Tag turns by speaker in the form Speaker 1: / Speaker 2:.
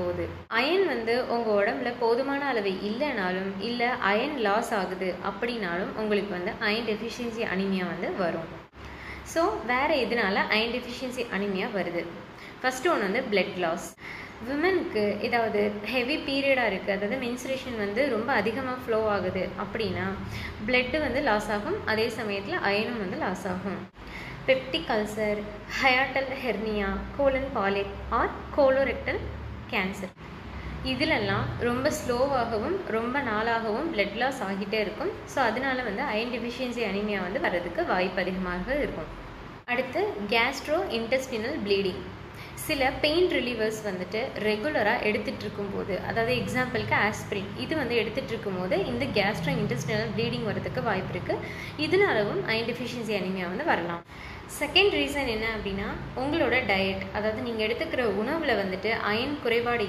Speaker 1: போகுது. அயன் வந்து உங்கள் உடம்புல போதுமான அளவு இல்லைனாலும் இல்லை அயன் லாஸ் ஆகுது அப்படின்னாலும் உங்களுக்கு வந்து அயன் டெஃபிஷியன்சி அனிமியா வந்து வரும். ஸோ வேறு எதனால அயன் டெஃபிஷியன்சி அனிமியா வருது? ஃபஸ்ட்டு ஒன்று வந்து பிளட் லாஸ் விமனுக்கு ஏதாவது ஹெவி பீரியடாக இருக்குது அதாவது மென்சுரேஷன் வந்து ரொம்ப அதிகமாக ஃப்ளோ ஆகுது அப்படின்னா பிளட்டு வந்து லாஸ் ஆகும். அதே சமயத்தில் அயனும் வந்து லாஸ் ஆகும். Peptic ulcer hiatal hernia colon polyp or colorectal cancer இதிலெல்லாம் ரொம்ப ஸ்லோவாகவும் ரொம்ப நாளாகவும் பிளட் லாஸ் ஆகிட்டே இருக்கும். ஸோ அதனால வந்து அயன் டெஃபிஷியன்சி அனிமியா வந்து வர்றதுக்கு வாய்ப்பு அதிகமாக இருக்கும். அடுத்து கேஸ்ட்ரோ இன்டெஸ்டினல் ப்ளீடிங் சில பெயின் ரிலீவர்ஸ் வந்துட்டு ரெகுலராக எடுத்துகிட்டு இருக்கும்போது அதாவது எக்ஸாம்பிளுக்கு ஆஸ்பிரின் இது வந்து எடுத்துகிட்டு இருக்கும்போது இந்த கேஸ்ட்ரோ இன்டெஸ்டினல் ப்ளீடிங் வரதுக்கு வாய்ப்பு இருக்குது இதனாலவும் அயன் டெஃபிஷியன்சி அனிமியா வந்து வரலாம். செகண்ட் ரீசன் என்ன அப்படின்னா உங்களோட டயட் அதாவது நீங்கள் எடுத்துக்கிற உணவில் வந்துட்டு அயன் குறைபாடு